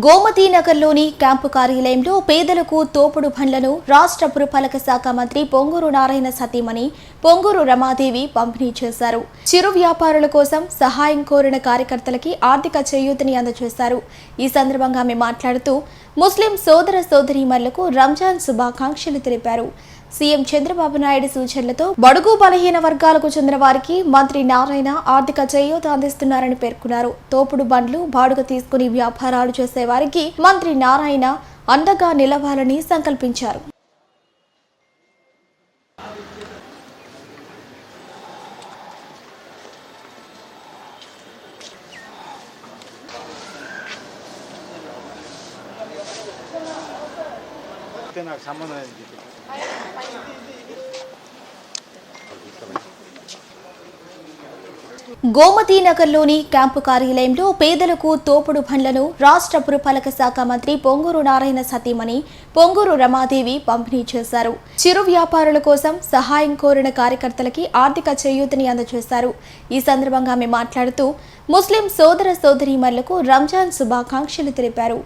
గోమతి నగర్లోని క్యాంపు కార్యాలయంలో పేదలకు తోపుడు బండ్లను రాష్ట్ర పురపాలక శాఖ మంత్రి పొంగూరు నారాయణ సతీమణి పొంగూరు రమాదేవి పంపిణీ చేశారు. చిరు వ్యాపారుల కోసం సహాయం కోరిన కార్యకర్తలకి ఆర్థిక చేయూతని అందజేశారు. ఈ సందర్భంగా ఆమె మాట్లాడుతూ ముస్లిం సోదర సోదరీమణులకు రంజాన్ శుభాకాంక్షలు తెలిపారు. సీఎం చంద్రబాబు నాయుడు సూచనలతో బడుగు బలహీన వర్గాలకు చెందిన వారికి మంత్రి నారాయణ ఆర్థిక చేయూత అందిస్తున్నారని పేర్కొన్నారు. తోపుడు బండ్లు బాడుగ తీసుకుని వ్యాపారాలు చేసే వారికి మంత్రి నారాయణ అండగా నిలవాలని సంకల్పించారు. చెప్తే నాకు సంబంధం లేదు చెప్పి గోమతి నగర్లోని క్యాంపు కార్యాలయంలో పేదలకు తోపుడు బండ్లను రాష్ట్ర పురపాలక శాఖ మంత్రి పొంగూరు నారాయణ సతీమణి పొంగూరు రమాదేవి పంపిణీ చేశారు. చిరు వ్యాపారుల కోసం సహాయం కోరిన కార్యకర్తలకి ఆర్థిక చేయూతని అందజేశారు. ఈ సందర్భంగా ఆమె మాట్లాడుతూ ముస్లిం సోదర సోదరీమణులకు రంజాన్ శుభాకాంక్షలు తెలిపారు.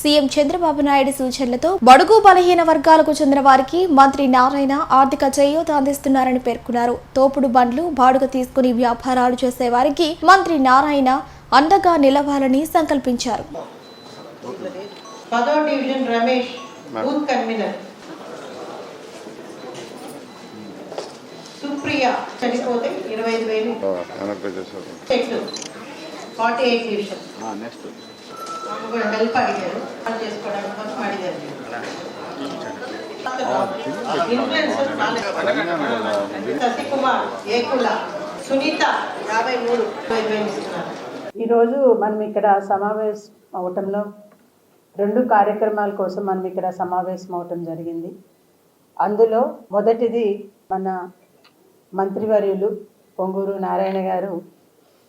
సీఎం చంద్రబాబు నాయుడు సూచనలతో బడుగు బలహీన వర్గాలకు చెందిన వారికి మంత్రి నారాయణ ఆర్థిక చేయూత అందిస్తున్నారని పేర్కొన్నారు. తోపుడు బండ్లు బాడుగ తీసుకుని వ్యాపారాలు చేసే వారికి మంత్రి నారాయణ అండగా నిలవాలని సంకల్పించారు. పదో division Ramesh booth convener. Supriya చనిపోతే ఇరవై ఐదు వేలు. Forty eight division. నెక్స్ట్. కూడా హెల్ప్ అడిగారు. కోసం అడిగారు. శశికుమార్ ఏకుల సునీత యాభై మూడు ఈరోజు మనం ఇక్కడ సమావేశం అవటంలో రెండు కార్యక్రమాల కోసం మనం ఇక్కడ సమావేశం అవటం జరిగింది. అందులో మొదటిది మన మంత్రివర్యులు పొంగూరు నారాయణ గారు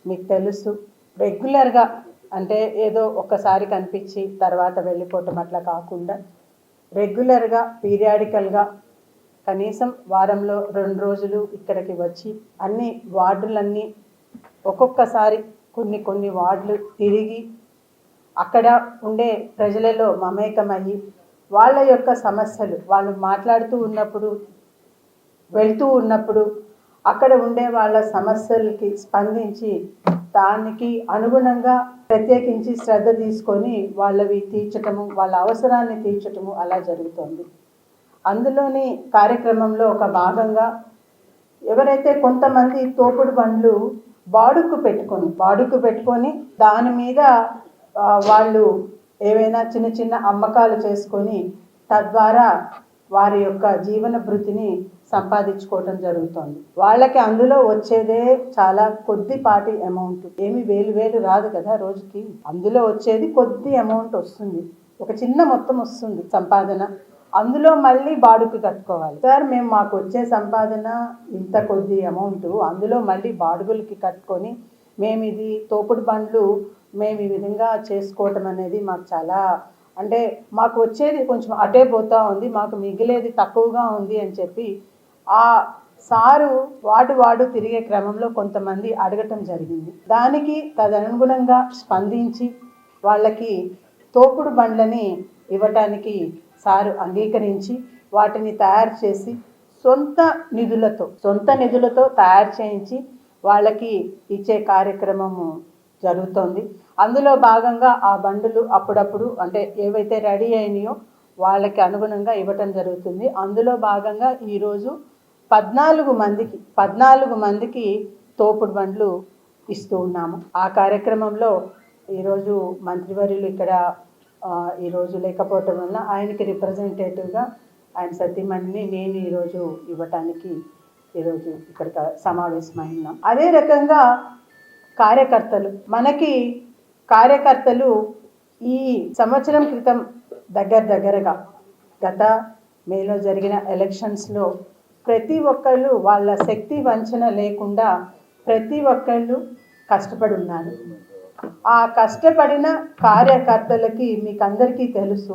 మీకు తెలుసు. రెగ్యులర్గా అంటే ఏదో ఒక్కసారి కనిపించి తర్వాత వెళ్ళిపోవటం అట్లా కాకుండా రెగ్యులర్గా పీరియాడికల్గా కనీసం వారంలో రెండు రోజులు ఇక్కడికి వచ్చి అన్ని వార్డులన్నీ ఒక్కొక్కసారి కొన్ని కొన్ని వార్డులు తిరిగి అక్కడ ఉండే ప్రజలలో మమేకమయ్యి వాళ్ళ యొక్క సమస్యలు వాళ్ళు మాట్లాడుతూ ఉన్నప్పుడు వెళ్తూ ఉన్నప్పుడు అక్కడ ఉండే వాళ్ళ సమస్యలకి స్పందించి దానికి అనుగుణంగా ప్రత్యేకించి శ్రద్ధ తీసుకొని వాళ్ళవి తీర్చటము వాళ్ళ అవసరాన్ని తీర్చటము అలా జరుగుతుంది. అందులోని కార్యక్రమంలో ఒక భాగంగా ఎవరైతే కొంతమంది తోపుడు బండ్లు బాడుకు పెట్టుకొని బాడుకు పెట్టుకొని దాని మీద వాళ్ళు ఏవైనా చిన్న చిన్న అమ్మకాలు చేసుకొని తద్వారా వారి యొక్క జీవన భృతిని సంపాదించుకోవటం జరుగుతోంది. వాళ్ళకి అందులో వచ్చేదే చాలా కొద్దిపాటి అమౌంట్ ఏమి వేలు వేలు రాదు కదా రోజుకి. అందులో వచ్చేది కొద్ది అమౌంట్ వస్తుంది. ఒక చిన్న మొత్తం వస్తుంది సంపాదన. అందులో మళ్ళీ బాడుకు కట్టుకోవాలి. సార్ మేము మాకు వచ్చే సంపాదన ఇంత కొద్ది అమౌంట్ అందులో మళ్ళీ బాడుగులకి కట్టుకొని మేము ఇది తోపుడు బండ్లు మేము ఈ విధంగా చేసుకోవటం అనేది మాకు చాలా అంటే మాకు వచ్చేది కొంచెం అటే పోతా ఉంది. మాకు మిగిలేది తక్కువగా ఉంది అని చెప్పి ఆ సారు వాడు వాడు తిరిగే క్రమంలో కొంతమంది అడగటం జరిగింది. దానికి తదనుగుణంగా స్పందించి వాళ్ళకి తోపుడు బండ్లని ఇవ్వటానికి సారు అంగీకరించి వాటిని తయారు చేసి సొంత నిధులతో సొంత నిధులతో తయారు చేయించి వాళ్ళకి ఇచ్చే కార్యక్రమము జరుగుతోంది. అందులో భాగంగా ఆ బండులు అప్పుడప్పుడు అంటే ఏవైతే రెడీ అయినాయో వాళ్ళకి అనుగుణంగా ఇవ్వటం జరుగుతుంది. అందులో భాగంగా ఈరోజు పద్నాలుగు మందికి పద్నాలుగు మందికి తోపుడు బండ్లు ఇస్తూ ఉన్నాము. ఆ కార్యక్రమంలో ఈరోజు మంత్రివర్యులు ఇక్కడ ఈరోజు లేకపోవటం వల్ల ఆయనకి రిప్రజెంటేటివ్గా ఆయన సతీమణిని నేను ఈరోజు ఇవ్వటానికి ఈరోజు ఇక్కడ సమావేశమై ఉన్నాం అదే రకంగా కార్యకర్తలు మనకి కార్యకర్తలు ఈ సంవత్సరం క్రితం దగ్గర దగ్గరగా గత మేలో జరిగిన ఎలక్షన్స్లో ప్రతి ఒక్కళ్ళు వాళ్ళ శక్తి వంచన లేకుండా ప్రతి ఒక్కళ్ళు కష్టపడి ఉన్నారు. ఆ కష్టపడిన కార్యకర్తలకి మీకు అందరికీ తెలుసు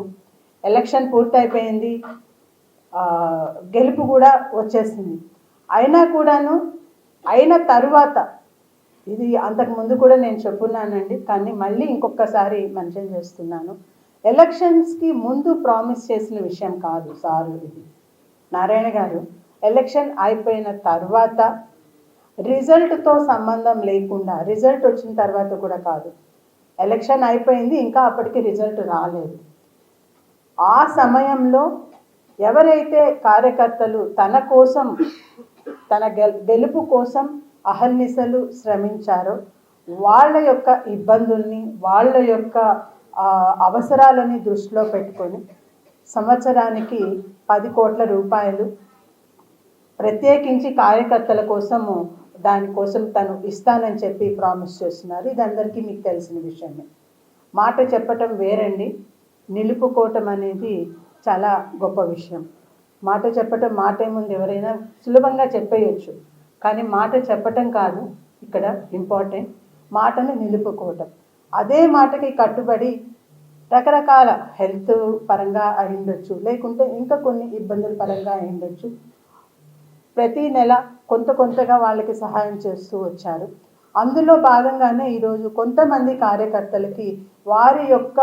ఎలక్షన్ పూర్తయిపోయింది గెలుపు కూడా వచ్చేసింది. అయినా కూడాను అయిన తరువాత ఇది అంతకు ముందు కూడా నేను చెప్పున్నానండి కానీ మళ్ళీ ఇంకొకసారి మెన్షన్ చేస్తున్నాను. ఎలక్షన్స్కి ముందు ప్రామిస్ చేసిన విషయం కాదు సారు ఇది. నారాయణ గారు ఎలక్షన్ అయిపోయిన తర్వాత రిజల్ట్తో సంబంధం లేకుండా రిజల్ట్ వచ్చిన తర్వాత కూడా కాదు. ఎలక్షన్ అయిపోయింది ఇంకా అప్పటికి రిజల్ట్ రాలేదు. ఆ సమయంలో ఎవరైతే కార్యకర్తలు తన కోసం తన గెల్ గెలుపు కోసం అహర్నిశలు శ్రమించారో వాళ్ళ యొక్క ఇబ్బందుల్ని వాళ్ళ యొక్క అవసరాలని దృష్టిలో పెట్టుకొని సంవత్సరానికి పది కోట్ల రూపాయలు ప్రత్యేకించి కార్యకర్తల కోసము దానికోసం తను ఇస్తానని చెప్పి ప్రామిస్ చేస్తున్నారు. ఇది అందరికీ మీకు తెలిసిన విషయమే. మాట చెప్పటం వేరండి. నిలుపుకోవటం అనేది చాలా గొప్ప విషయం. మాట చెప్పటం మాట ఏముంది ఎవరైనా సులభంగా చెప్పేయచ్చు. కానీ మాట చెప్పటం కాదు ఇక్కడ ఇంపార్టెంట్. మాటను నిలుపుకోవటం. అదే మాటకి కట్టుబడి రకరకాల హెల్త్ పరంగా అయి ఉండొచ్చు. లేకుంటే ఇంకా కొన్ని ఇబ్బందుల పరంగా అయి ఉండొచ్చు. ప్రతి నెల కొంత కొంతగా వాళ్ళకి సహాయం చేస్తూ వచ్చారు. అందులో భాగంగానే ఈరోజు కొంతమంది కార్యకర్తలకి వారి యొక్క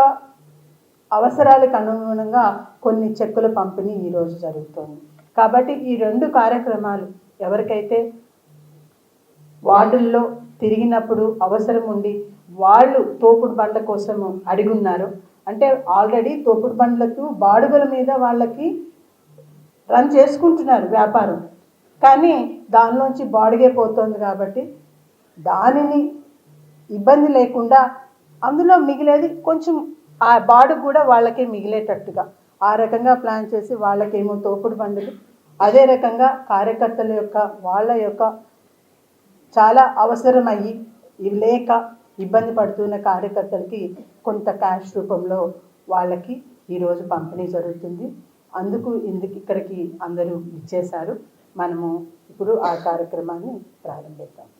అవసరాలకు అనుగుణంగా కొన్ని చెక్కుల పంపిణీ ఈరోజు జరుగుతోంది. కాబట్టి ఈ రెండు కార్యక్రమాలు ఎవరికైతే వార్డుల్లో తిరిగినప్పుడు అవసరం ఉండి వాళ్ళు తోపుడు బండ్ల కోసము అడిగున్నారు అంటే ఆల్రెడీ తోపుడు బండ్లకు బాడుగల మీద వాళ్ళకి రన్ చేసుకుంటున్నారు వ్యాపారం. కానీ దానిలోంచి బాడిగే పోతుంది కాబట్టి దానిని ఇబ్బంది లేకుండా అందులో మిగిలేది కొంచెం ఆ బాడు కూడా వాళ్ళకే మిగిలేటట్టుగా. ఆ రకంగా ప్లాన్ చేసి వాళ్ళకేమో తోపుడు బండులు అదే రకంగా కార్యకర్తల యొక్క వాళ్ళ యొక్క చాలా అవసరమయ్యి ఇవి లేక ఇబ్బంది పడుతున్న కార్యకర్తలకి కొంత క్యాష్ రూపంలో వాళ్ళకి ఈరోజు పంపిణీ జరుగుతుంది. అందుకు ఇందుకు ఇక్కడికి అందరూ ఇచ్చేశారు మనము ఇప్పుడు ఆ కార్యక్రమాన్ని ప్రారంభిద్దాం.